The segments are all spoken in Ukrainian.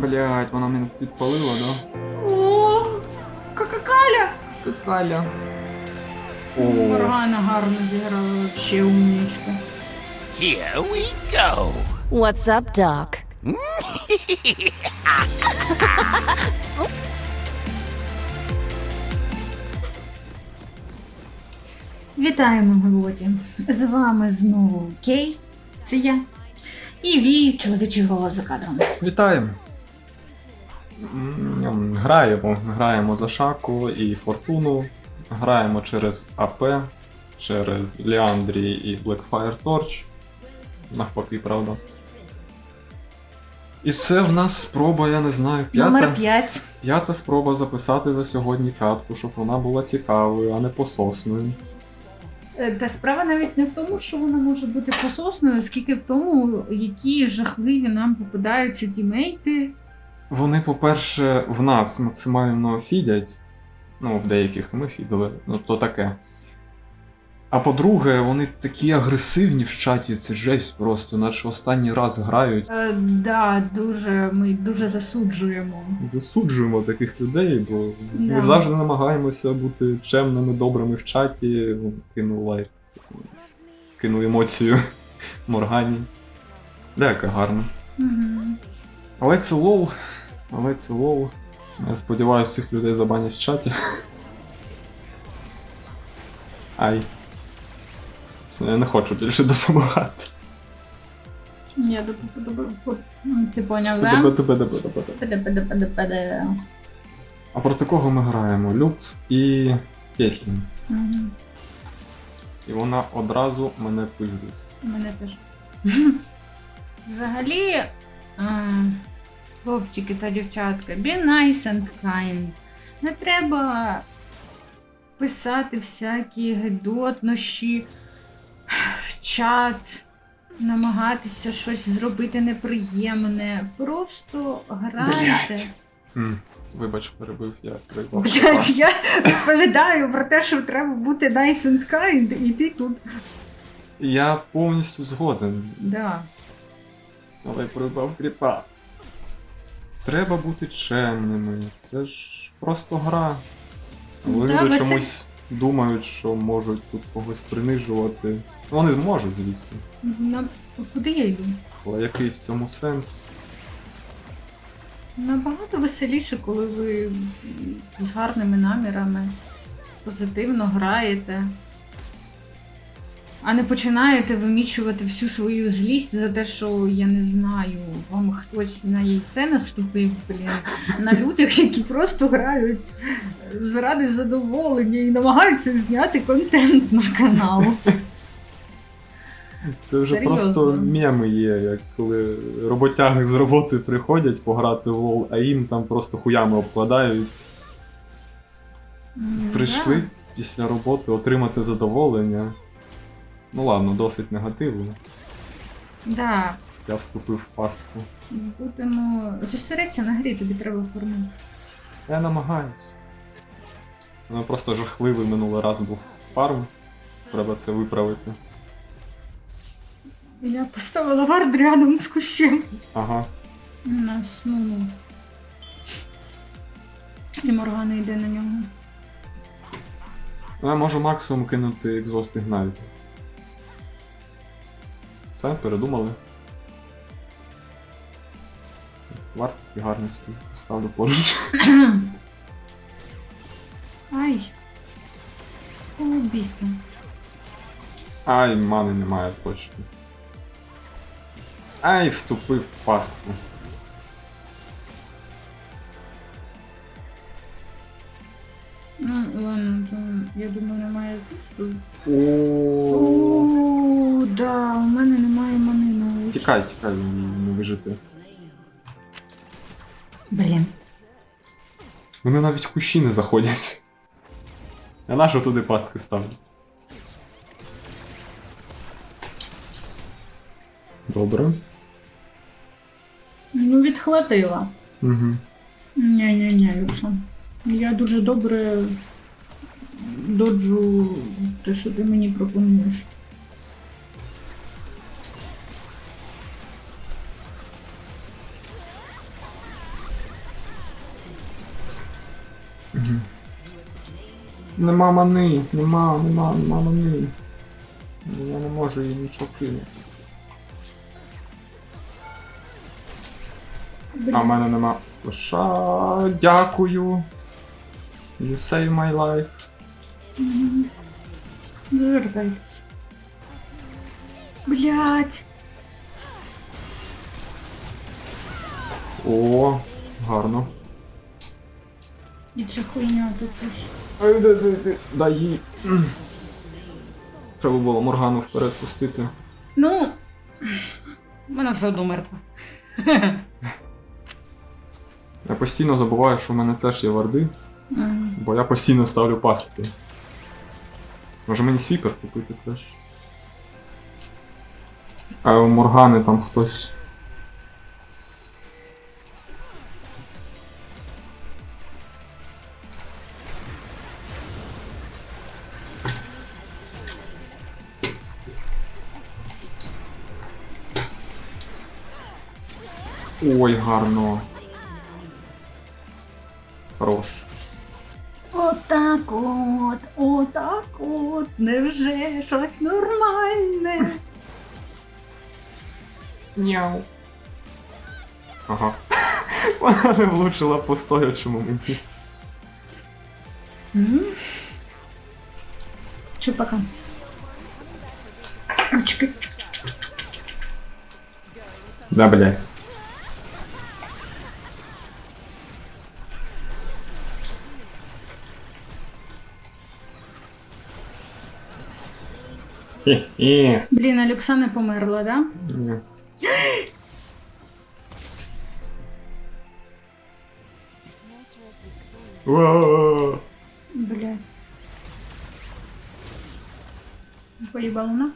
Блять, вона мене підпалила, да? О, какакаля! Какаля. О, Моргана гарно зіграла, ще умнічка. Here we go. What's up, Doc? Вітаємо, Мелоді. З вами знову Кей, це я. І Ві, чоловічий голос за кадром. вітаємо. Граємо. Граємо за Шаку і Фортуну. Граємо через АП, через Ліандрі і Blackfire Torch. Навпаки, правда. І це в нас спроба, я не знаю, п'ята. Номер 5. П'ята спроба записати за сьогодні катку, щоб вона була цікавою, а не пососною. Е, Та справа навіть не в тому, що вона може бути пососною, скільки в тому, які жахливі нам попадаються тімейти. Вони, по-перше, в нас максимально фідять. Ну, в деяких ми фідали, ну то таке. А по-друге, вони такі агресивні в чаті, це жесть просто, наче останній раз грають. Е, да, дуже, ми дуже засуджуємо. Засуджуємо таких людей, бо Да. ми завжди намагаємося бути чемними, добрими в чаті. Ну, Кину лайк, кину емоцію Моргані. Бля, яка гарна. Угу. Але це лол. Але це лол. Я сподіваюся, цих людей забанять в чаті. Ай. Все, я не хочу більше допомагати. Ні, ти поняв, да? тебе, тебе. Педе-педе-педе-педе. А проти кого ми граємо? Люкс і Кейтлін. Мгм. І вона одразу мене пиздить. Мене теж. Взагалі, е, хлопчики та дівчатка, be nice and kind. Не треба писати всякі гидотнощі в чат, намагатися щось зробити неприємне. Просто грайте. Вибач, перебив, я приїбав. Блять, я розповідаю про те, що треба бути nice and kind, і ти тут. Я повністю згоден, Да. але проїбав кріпа. Треба бути чемними. Це ж просто гра. Але Да, люди чомусь думають, що можуть тут когось принижувати. Вони можуть, звісно. На... Куди я йду? Але який в цьому сенс? Набагато веселіше, коли ви з гарними намірами позитивно граєте, а не починаєте вимічувати всю свою злість за те, що я не знаю, вам хтось на яйце наступив, блін, на людях, які просто грають заради задоволення і намагаються зняти контент на канал. Це вже Серйозно. просто меми є, як коли роботяги з роботи приходять пограти в лол, а їм там просто хуями обкладають. М, Прийшли да. після роботи отримати задоволення. Ну ладно, досить негативно. Да, Я вступив в пастку. будемо зосередься на грі, тобі треба формувати. Я намагаюсь. Ну просто жахливий минулий раз був фарм. Треба це виправити. Я поставила вард рядом з кущем. Ага. Нас, ну. І Моргана йде на нього. Ну, я можу максимум кинути екзост Ignite. Все, передумали. Варт і гарний стиль. Ставлю поруч. Ай. О, біса. Ай, мани немає точно. Ай, вступив в пастку. Ну, ладно, то, я думаю, немає. О, О, да, у мене немає Тікай, тікай, не вижити. Блін. Вони навіть в кущі не заходять. Я нащо туди пастки ставлю? Добре. Ну, відхватила. Угу. Ні-ні-ні, Люкса. Я дуже добре доджу те, що ти мені пропонуєш. Нема мани, нема, нема, нема мани. Я не можу їй нічого кинути. А в мене нема. Лоша, дякую. You save my life. Звертайтесь. Блять. О, гарно. І ця хуйня тут. Ай, дай, дай, дай, дай їй. Треба було Моргану вперед пустити. Ну. Вона все одно мертва. Я постійно забуваю, що в мене теж є варди, М. бо я постійно ставлю пастки. Може мені свіпер купити теж. А у Моргани там хтось. Ой, гарно. Хорош. Отак от, отак от, невже щось нормальне. Няу. Ага. Вона не влучила по стоячому мені. М? Чупака. Чекай. Да, блядь. Блін, Алюкса не померла, да? Ні. Уа. Бля. Поїбала вона?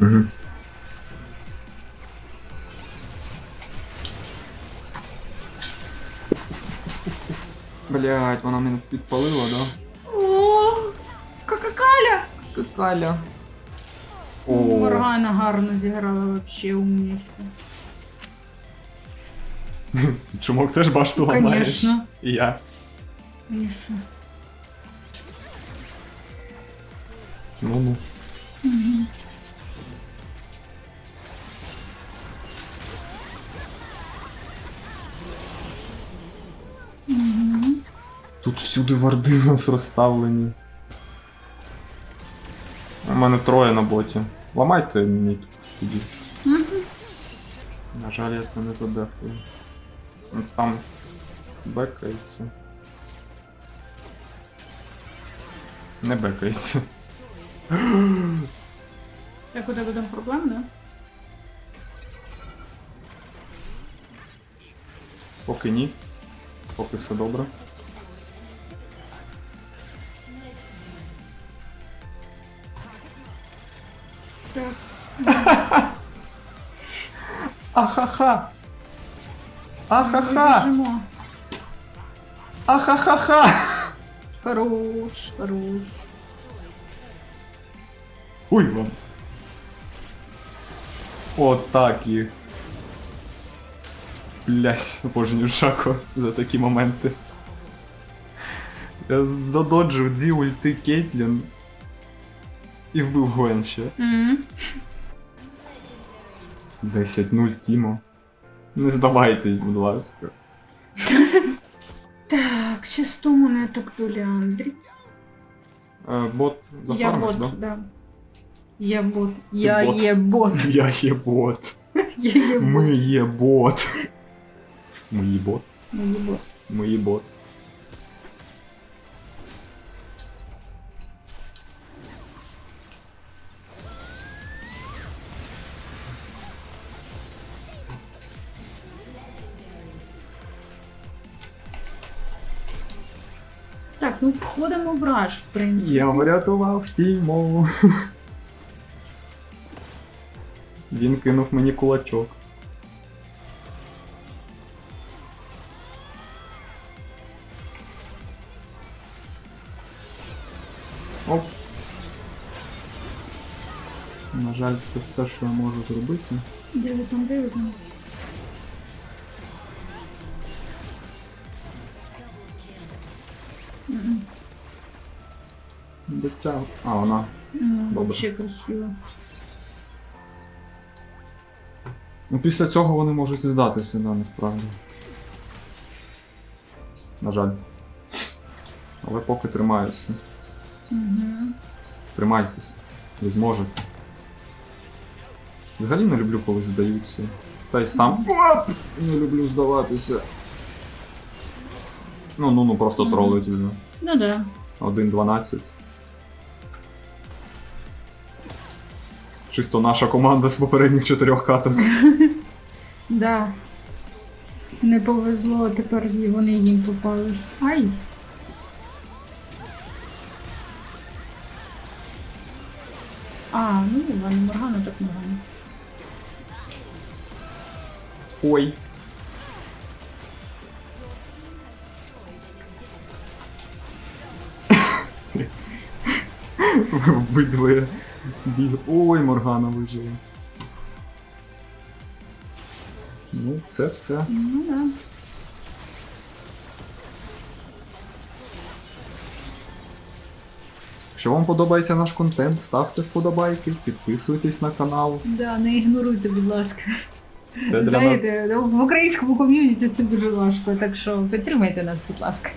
Мгм. Блять, вона мене підпалила, да? Какаля. О, Моргана гарно зіграла вообще умнічка. чумок теж башту ламаєш. Конечно. І я. І що? Ну ну. Тут всюди варди у нас розставлені. Мене троє на боті. Ламайте мені тоді. Мгм. На жаль, я це не задефую. Ну, Там бекається. Не бекається. Так у тебе там проблем, да? Поки ні. Поки все добре. Ахаха! Ахаха! Біжимо. Ахахаха! Хорош, хорош. Хуй вам. Отак їх. Блять, обожнюю Шако за такі моменти. Я задоджив дві ульти Кейтлін і вбив Гвен ще. М. 10-0 Тімо. Не здавайтесь, будь ласка. Так, чисто монеток доля Андрій. Е, бот Я зафармиш, бот, да? да. Я бот. Я бот. є бот. Я є бот. Я є Ми бот. є бот. Ми є бот. Є бот. Ми є бот. Так, ну входимо в раш, в принципі. Я врятував Тімо. Він кинув мені кулачок. Оп. На жаль, це все, що я можу зробити. Де ви там, де ви там? Дитя. А, вона. Добре. Ще красиво. Ну, після цього вони можуть і здатися, да, насправді. На жаль. Але поки тримаються. Угу. Тримайтесь. Ви зможете. Взагалі не люблю, коли здаються. Та й сам Оп! не люблю здаватися. Ну, ну, ну, просто тролить вже. Ну да. 1-12. Чисто наша команда з попередніх чотирьох каток. Да. Не повезло, тепер вони їм попались. Ай! А, ну ладно, Моргана так Моргана. Ой. Обидвоє біг. Ой, Моргана вижила. Ну, це все. Ну да. Якщо вам подобається наш контент, ставте вподобайки, підписуйтесь на канал. Да, не ігноруйте, будь ласка. Це для нас Знаєте, в українському ком'юніті це дуже важко, так що підтримайте нас, будь ласка.